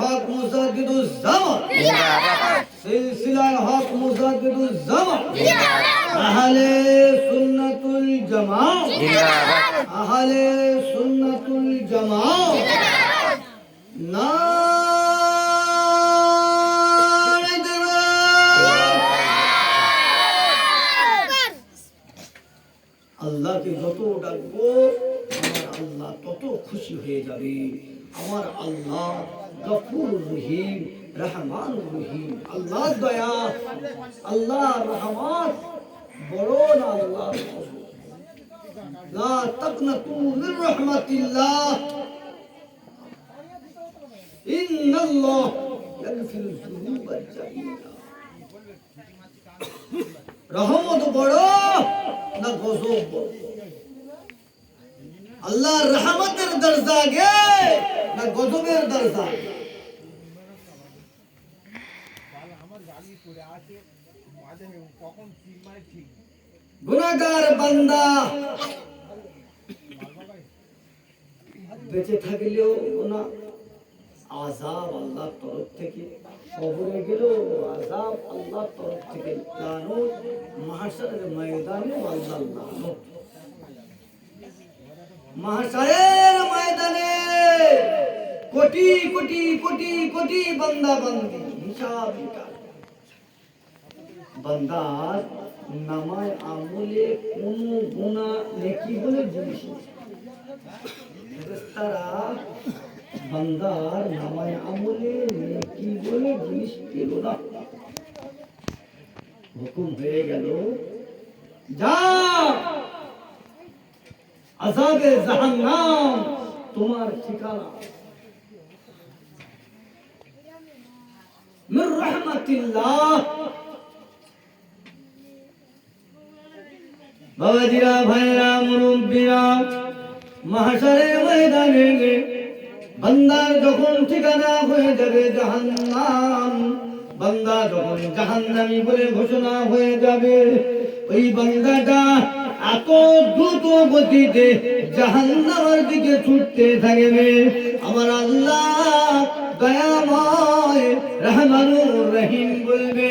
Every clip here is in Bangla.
হক মুজাদ্দিদুজ জামান সিলসিলায় হক মুজাদ্দিদুজ জামান আহলে সুন্নাতুল জামাত। আহলে সুন্নাতুল জামাত। নারে রহিম রহমান রহিম আল্লাহ দয়া আল্লাহ রহমান বড় না আল্লাহ লা তাকনাতু মির রাহমাতিল্লাহ ইন্নাল্লাহ ইয়াগফিরুজ যুনুবা জামিআ রহমত বড় না গজব বড় আল্লাহর রহমতের দরজা গে না গজবের দরজা গুনাহগার বান্দা। বেঁচে থাকলেও না। আজাব আল্লাহর তরফ থেকে। কবরে গেলেও আজাব আল্লাহর তরফ থেকে। জানো মাহাসারের ময়দানে আল্লাহ লানত মাহাসারের ময়দানে কোটি কোটি কোটি কোটি বান্দা বান্দি হিসাব নিকাশ বান্দার নামায় আমলে কোন গুণা নেকি বলে জিনিস নেই। ফেরেশতারা বান্দার নামায় আমলে নেকি বলে জিনিস পেল না হুকুম হয়ে গেল যা আজাবে জাহান্নাম তোমার ঠিকানা মির রহমাতিল্লাহ বাবাজিরা ভাইরা, মুরব্বীরা মহাশারের ময়দানে বান্দার যখন ঠিকানা হয়ে যাবে জাহান্নাম বান্দা যখন বলে ঘোষণা হয়ে যাবে, ওই বান্দাটা এত দ্রুত গতিতে জাহান্নামের দিকে ছুটতে থাকবে। আমার আল্লাহ দয়াময়, রহমানুর রহিম বলবে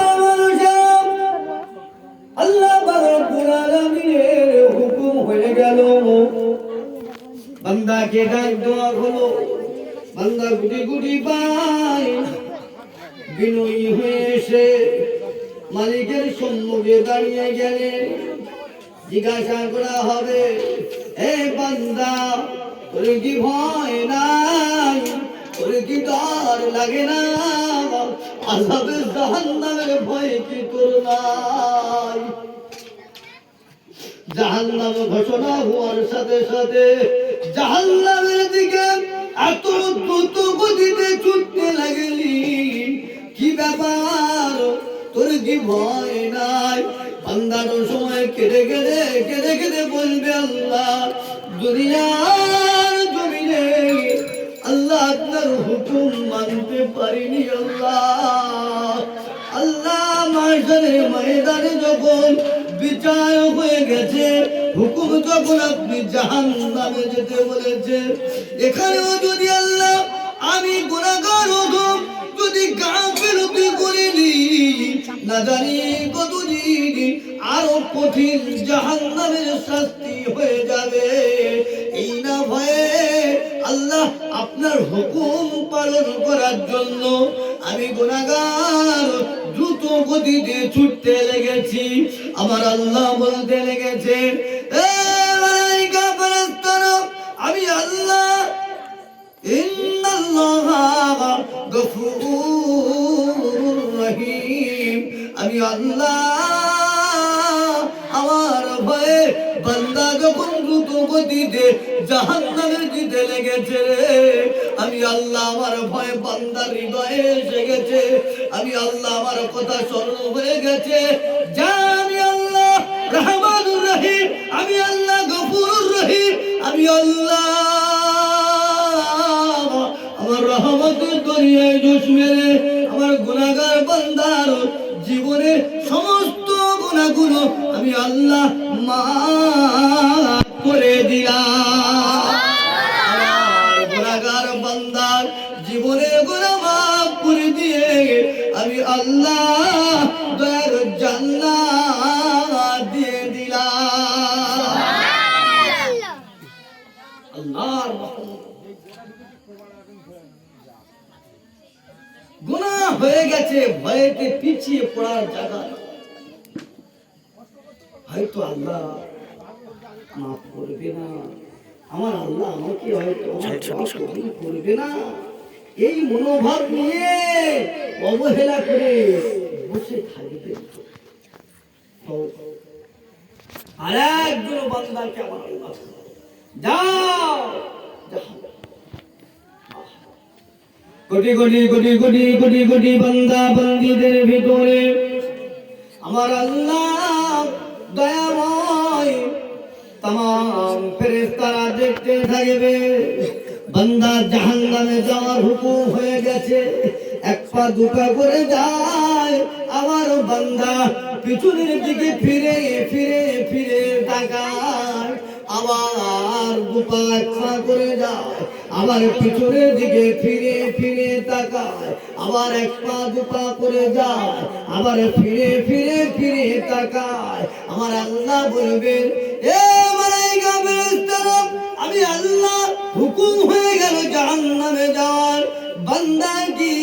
আলামিনের হুকুম হয়ে গেল। বান্দাকে ডাক দেওয়া হলো। বান্দা গুটি গুটি পায় বিনয়ী হয়ে এসে মালিকের সম্মুখে দাঁড়িয়ে গেলে জিজ্ঞাসা করা হবে, এ বান্দা, তোর কি ভয় নাই? তোর কি ডর লাগে না? আজাবে জাহান্নামের ভয় কি তোর নাই? জাহান্নাম ঘোষণা হওয়ার সাথে সাথে জাহান্নামের দিকে এত দ্রুত গতিতে ছুটতে লাগলি। কি ব্যাপার? তোর কি ভয় নাই? বান্দানো সময় কেঁদে কেঁদে কেঁদে কেঁদে বলবে আল্লাহ, দুনিয়ার জমিনে আল্লাহ আপনার হুকুম মানতে পারিনি আল্লাহ। আল্লাহ মাসের ময়দানে যখন বিচার হয়ে গেছে। হুকুম যখন আপনি জাহান নামে যেতে বলেছে। এখানেও যদি আল্লাহ আমি গুণাগার হতাম যদি গাফিলতি করিনি না জানি কতদিন আরও কঠিন জাহান নামের শাস্তি হয়ে যাবে। এই না ভয়ে আল্লাহ আপনার হুকুম পালন করার জন্য আমি গুণাগার দ্রুত গতিতে ছুটতে লেগেছি। আমার আল্লাহ বলতে লেগেছে "এ মালাইকা ফেরেশতারা, আমি আল্লাহ আমি আল্লাহ লেগেছে রে। আমি আল্লাহ আমার ভয় আমি আল্লাহ আমার কথা স্মরণ হয়ে গেছে। আমি আল্লাহ আমি আল্লাহ আমি আল্লাহ আমার মেরে আমার গুনাহগার বান্দার জীবনের সমস্ত গুণাগুলো আমি আল্লাহ করে দিলাম আমার গুনাহগার বান্দার জীবনের গুনাহ মাফ করে দিয়ে আমি আল্লাহ দয়ার জান্নাত দিয়ে দিলাম আল্লাহর রহমত হয়ে গেছে ভয়েতে পিছিয়ে পড়ার জায়গা। হয়তো আল্লাহ মাফ করবে না। আমার আল্লাহ আমাকে হয়তো করবে না। এই মনোভাব নিয়ে অবহেলা করে বসে থাকবে। আর একজন বান্দাকে আমার আল্লাহ যাও যাও। কোটি কোটি কোটি কোটি কোটি কোটি বান্দা বান্দিদের ভিতরে আমার আল্লাহ দয়াময় তাম ফেরেশতারা দেখতে থাকবে। বান্দা জাহান্নামে যাওয়ার হুকুম হয়ে গেছে। এক পা দু পা করে যায়। আমার বান্দা পিছনের দিকে ফিরে ফিরে ফিরে তাকায়। আবার দুপা এক পা করে যায়। আবার পিছনের দিকে ফিরে ফিরে তাকায়। আবার এক পা দুপা করে যায়। আবার ফিরে ফিরে ফিরে তাকায়। আমার আল্লাহ বলবেন, এ আমি আল্লাহ হুকুম হয়ে গেল জাহান্নামে যাওয়ার। বান্দা কি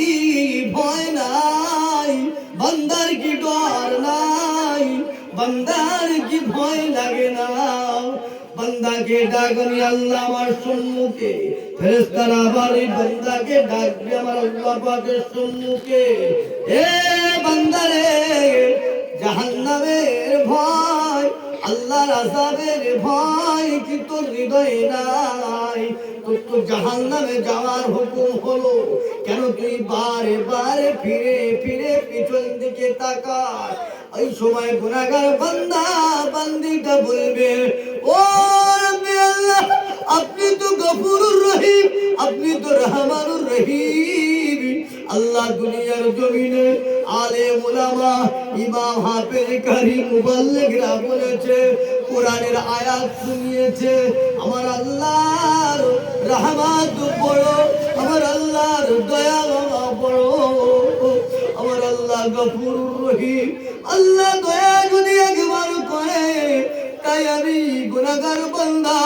ভয় নাই? বান্দার কি ডর নাই? বান্দার কি ভয় লাগে না? বান্দাকে ডাকনি আল্লাহ আমার সম্মুখে। ফেরেশতারা আবার এই বান্দাকে ডাকবে আমার আল্লাহ পাকের সম্মুখে। এ বান্দারে, জাহান্নামের ভয় আল্লাহর আযাবের ভয় কি তোর হৃদয়ে নাই? তোর তো জাহান্নামে যাওয়ার হুকুম হলো, কেন তুই বারে বারে ফিরে ফিরে পিছন দিকে তাকাস? ওই সময় গুনাহগার বান্দা বান্দিটা বলবে, ও আল্লাহ, আপনি তো গফুরুর রহিম, আপনি তো রহমানুর রহিম। আল্লাহ দুনিয়ার জমিনে আলে মুলামা ইমাম হাফেজ কারি মুবাল্লিগরা বলেছে, কোরআনের আয়াত শুনিয়েছে, আমার আল্লাহর রহমত বড় আমার আল্লাহর দয়া বড় আমার আল্লাহ গফুরুর রহিম, আল্লাহ দয়া যদি একবার করে, তাই আমি গুনাহগার বান্দা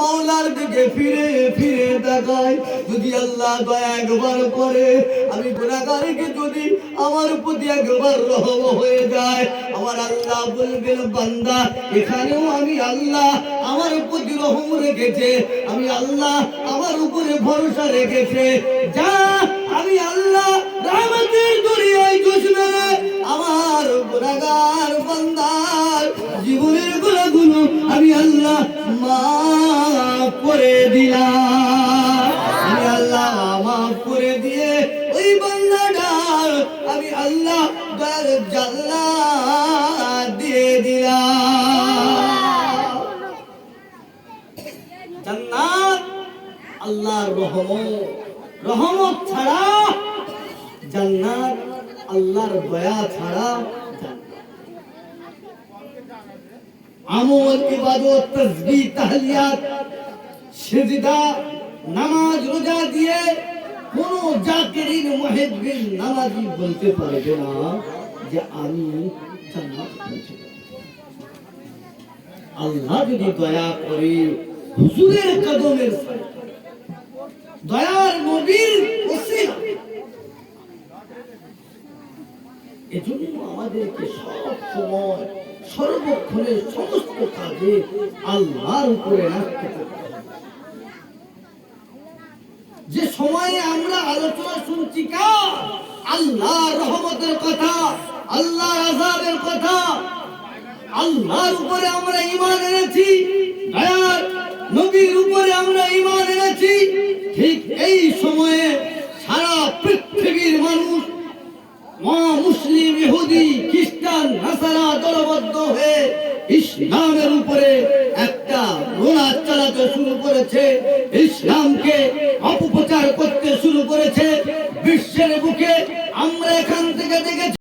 মাওলার দিকে ফিরে ফিরে তাকাই। যদি আল্লাহ দয়া একবার করে, আমি গুনাহগারকে যদি আমার প্রতি একবার রহম হয়ে যায়, আমার আল্লাহ বলবেন, বান্দা, এখানেও আমি আল্লাহ আমার প্রতি রহম রেখেছে, আমি আল্লাহ আমার উপরে ভরসা রেখেছে। যা, আমি আল্লাহ দরিয়ায় জোশ মেরে আমার গুনাহগার বান্দার জীবনের গুণাগুলো আমি আল্লাহ মাফ করে দিলাম। আমি আল্লাহ মাফ করে দিয়ে ওই বান্দাটার আমি আল্লাহ তার জান্নাত দিয়ে দিলাম। জান্নাত আল্লাহর রহমত রহমত ছাড়া জান্নাত, আল্লাহর দয়া ছাড়া আমল, ইবাদত তাসবিহ তাহলিয়াত, সিজদা, নামাজ, রোজা দিয়ে কোন জাকিরিন মুহিব্বিন নামাজি বলতে পারবে না যে আমি জান্নাত পৌঁছে আল্লাহ যদি দয়া করে হুজুরের কদমের দয়ার নবীর ওসিলা এজন্য আমাদেরকে সব সময় সর্বক্ষণের সমস্ত কাজে আল্লাহর উপরে রাখতে যে সময়ে আমরা আলোচনা শুনছি কার? আল্লাহ রহমতের কথা আল্লাহ আজাবের কথা। আল্লাহর উপরে আমরা ইমান এনেছি নবীর উপরে আমরা ইমান এনেছি। ঠিক এই সময়ে ইসলামের উপরে একটা রোনা চালাতে শুরু করেছে। ইসলামকে অপপ্রচার করতে শুরু করেছে। বিশ্বের বুকে আমরা এখান থেকে দেখেছি